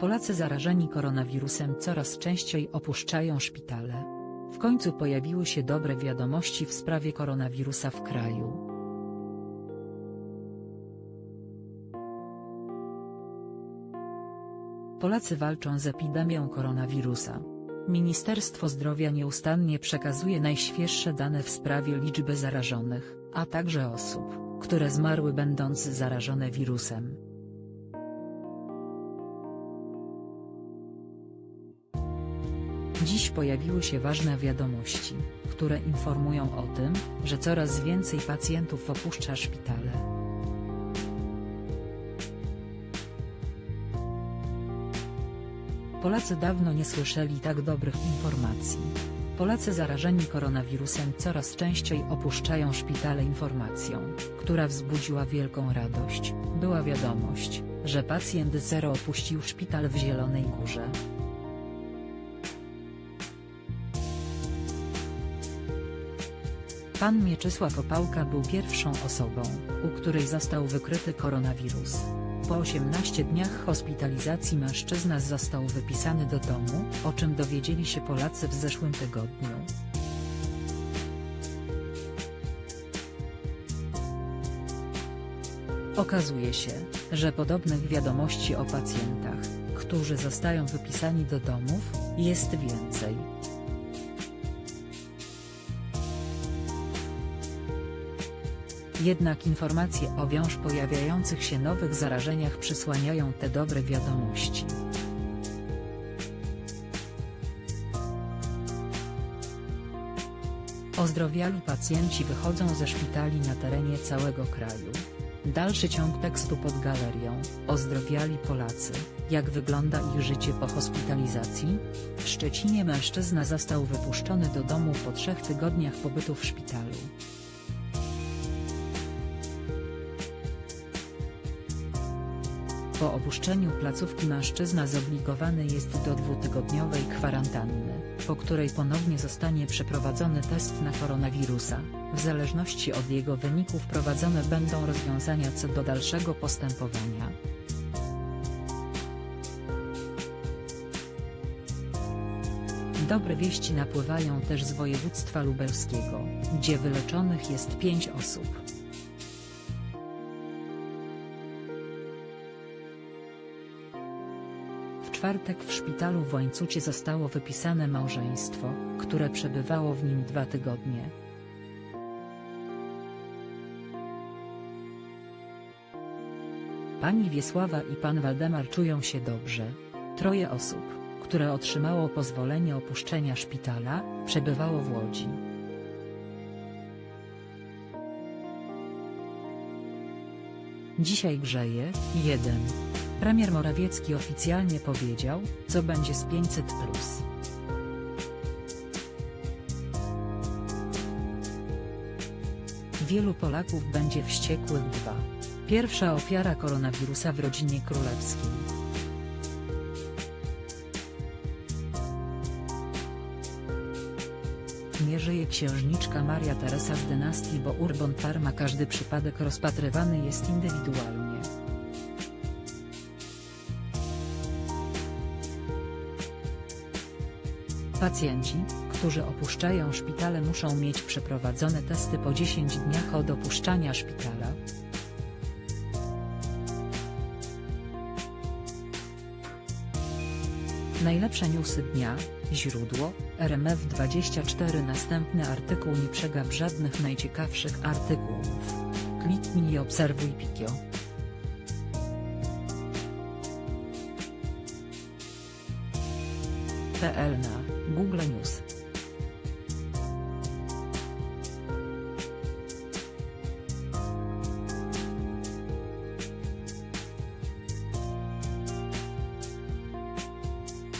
Polacy zarażeni koronawirusem coraz częściej opuszczają szpitale. W końcu pojawiły się dobre wiadomości w sprawie koronawirusa w kraju. Polacy walczą z epidemią koronawirusa. Ministerstwo Zdrowia nieustannie przekazuje najświeższe dane w sprawie liczby zarażonych, a także osób, które zmarły będąc zarażone wirusem. Dziś pojawiły się ważne wiadomości, które informują o tym, że coraz więcej pacjentów opuszcza szpitale. Polacy dawno nie słyszeli tak dobrych informacji. Polacy zarażeni koronawirusem coraz częściej opuszczają szpitale informacją, która wzbudziła wielką radość, była wiadomość, że pacjent zero opuścił szpital w Zielonej Górze. Pan Mieczysław Opałka był pierwszą osobą, u której został wykryty koronawirus. Po 18 dniach hospitalizacji mężczyzna został wypisany do domu, o czym dowiedzieli się Polacy w zeszłym tygodniu. Okazuje się, że podobnych wiadomości o pacjentach, którzy zostają wypisani do domów, jest więcej. Jednak informacje o wciąż pojawiających się nowych zarażeniach przysłaniają te dobre wiadomości. Ozdrowiali pacjenci wychodzą ze szpitali na terenie całego kraju. Dalszy ciąg tekstu pod galerią. Ozdrowiali Polacy. Jak wygląda ich życie po hospitalizacji? W Szczecinie mężczyzna został wypuszczony do domu po trzech tygodniach pobytu w szpitalu. Po opuszczeniu placówki mężczyzna zobligowany jest do dwutygodniowej kwarantanny, po której ponownie zostanie przeprowadzony test na koronawirusa. W zależności od jego wyników prowadzone będą rozwiązania co do dalszego postępowania. Dobre wieści napływają też z województwa lubelskiego, gdzie wyleczonych jest pięć osób. Czwartek w szpitalu w Łańcucie zostało wypisane małżeństwo, które przebywało w nim dwa tygodnie. Pani Wiesława i pan Waldemar czują się dobrze. Troje osób, które otrzymało pozwolenie opuszczenia szpitala, przebywało w Łodzi. Dzisiaj grzeje, 1. Premier Morawiecki oficjalnie powiedział, co będzie z 500+. Plus. Wielu Polaków będzie wściekłych 2. Pierwsza ofiara koronawirusa w rodzinie królewskiej. Nie żyje księżniczka Maria Teresa z dynastii bo Urbon Parma każdy przypadek rozpatrywany jest indywidualnie. Pacjenci, którzy opuszczają szpitale muszą mieć przeprowadzone testy po 10 dniach od opuszczania szpitala. Najlepsze newsy dnia, źródło, RMF24 Następny artykuł nie przegap żadnych najciekawszych artykułów. Kliknij i obserwuj Pikio. PL na Google News